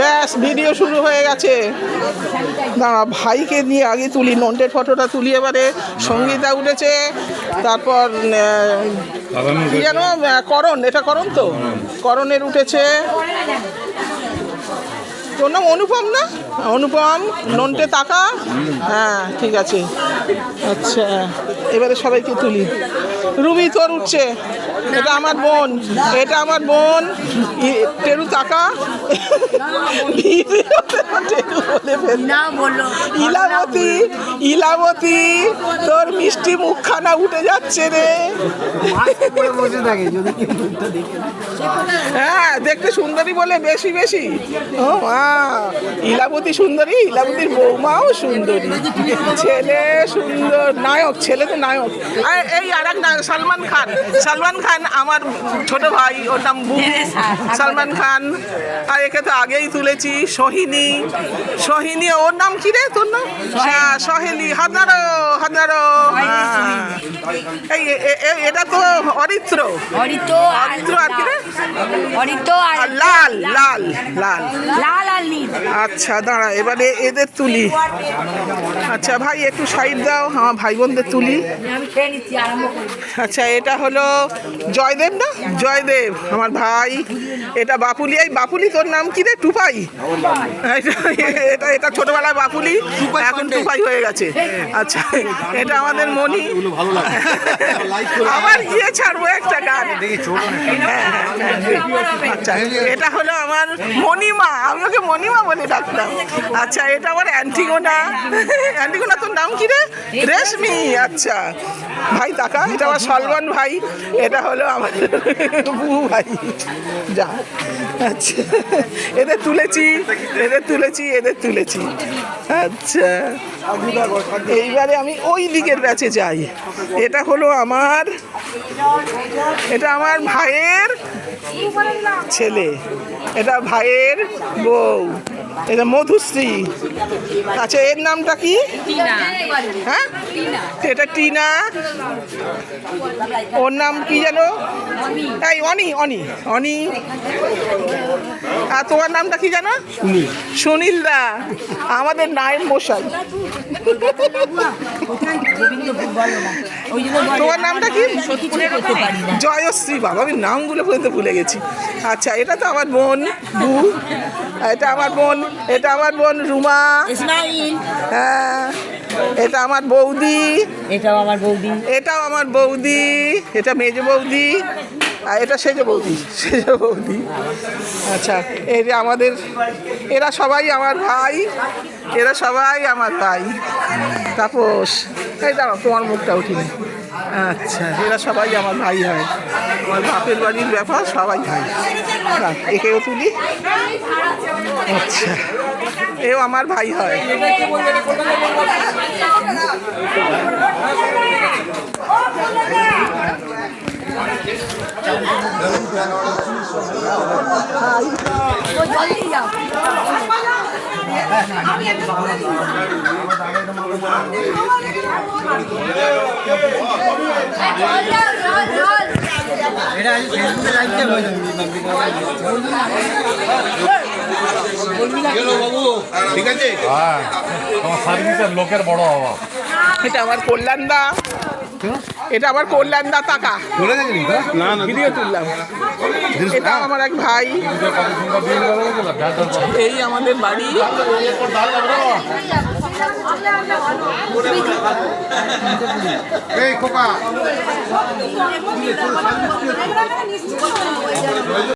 ব্যাস ভিডিও শুরু হয়ে গেছে। দাঁড়া ভাইকে নিয়ে আগে তুলি নন্টের ফটোটা তুলি এবারে। সঙ্গীতা উঠেছে তারপর কি যেন করণ এটা করণ তো? করণের উঠেছে। তোর নাম অনুপম না? অনুপম নন্টে তাকা। হ্যাঁ ঠিক আছে। আচ্ছা। এবারে সবাইকে তুলি। রুমি তোর উঠছে। এটা আমার বোন। এটা আমার বোন। টেরু তাকা। ইলাবতী ইলাবতী তোর মিষ্টি মুখখানা উঠে যাচ্ছে রে। হ্যাঁ দেখতে সুন্দরী বলে বেশি বেশি। ও মা। ইলাবতী সুন্দরী ইলাবতীর বৌমাও সুন্দরী। ছেলে সুন্দর নায়ক ছেলে তো নায়ক। আর এই আর এক সালমান খান। সালমান খান আমার ছোট ভাই ওর নাম বুবু সালমান খান। আর একে তো আগেই তুলেছি সোহিনী। সোহিনী ওর নাম কি রে তোর নাম? হ্যাঁ, সহেলি। হাজারো হাজারো এই এটা তো অরিত্র। অরিত আর অরিত্র আর কি রে? অরিত আর আর লাল লাল লাল। লাল আর নীল। আচ্ছা দাঁড়া এবারে এদের তুলি। আচ্ছা ভাই একটু সাইড দাও আমার ভাই বোনদের তুলি। আচ্ছা এটা হলো জয়দেব না? জয়দেব আমার ভাই। এটা বাপুলি এই বাপুলি তোর নাম কি রে? টুপাই? এটা- এটা এটা ছোটবেলায় বাপুলি এখন টুপাই হয়ে গেছে। আচ্ছা এটা আমাদের মনি আবার গিয়ে ছাড়বো একটা গান। হ্যাঁ, আচ্ছা এটা হলো আমার মণিমা। আমি ওকে মণিমা বলে ডাকতাম। আচ্ছা এটা আমার অ্যান্টিগোনা। অ্যান্টিগোনা তোর নাম কি রে? রেশমি। আচ্ছা। ভাই তাকা। এটা আমার সলমান ভাই। এটা হলো আমার বুবু ভাই। যা। আচ্ছা। এদের তুলেছি। এদের তুলেছি এদের তুলেছি। আচ্ছা। এইবারে আমি ওই দিকের ব্যাচে যাই। এটা হলো আমার, এটা আমার ভাইয়ের ছেলে। এটা ভাইয়ের বউ। এটা মধুশ্রী। আচ্ছা এর নামটা কি? হ্যাঁ? এটা টিনা। ওর নাম কি যেন? এই অনি অনি অনি। আর তোমার নামটা কি জানো সুনীল। দা। আমাদের নায়েব মশাই। তোমার নামটা কি? জয়শ্রী বাবা আমি নামগুলো পর্যন্ত ভুলে গেছি। আচ্ছা এটা তো আমার বোন বু। এটা আমার বোন এটা আমার বোন রুমা। হ্যাঁ এটা আমার বৌদি। এটাও আমার বৌদি। এটাও আমার বৌদি। এটা মেজ বৌদি। এটা সেজে বৌদি সেজে বৌদি। আচ্ছা এই যে আমাদের, এরা সবাই আমার ভাই, এরা সবাই আমার ভাই তাপস, এই দাঁড়াও, তোমার মুখটা উঠিনি। আচ্ছা এরা সবাই আমার ভাই হয়। আমার বাপের বাড়ির ব্যাপার, সবাই ভাই। একেও তুলি। আচ্ছা এও আমার ভাই হয়। এটা ফেসবুকে লাইভে তোমার সার্ভিসের লোকের বড় অভাব। এটা আমার কল্যাণ দা। এটা আমার কল্যাণ দা না ভিডিও তুললাম। এটা আমার এক ভাই। এই আমাদের বাড়ি। এই খোকা।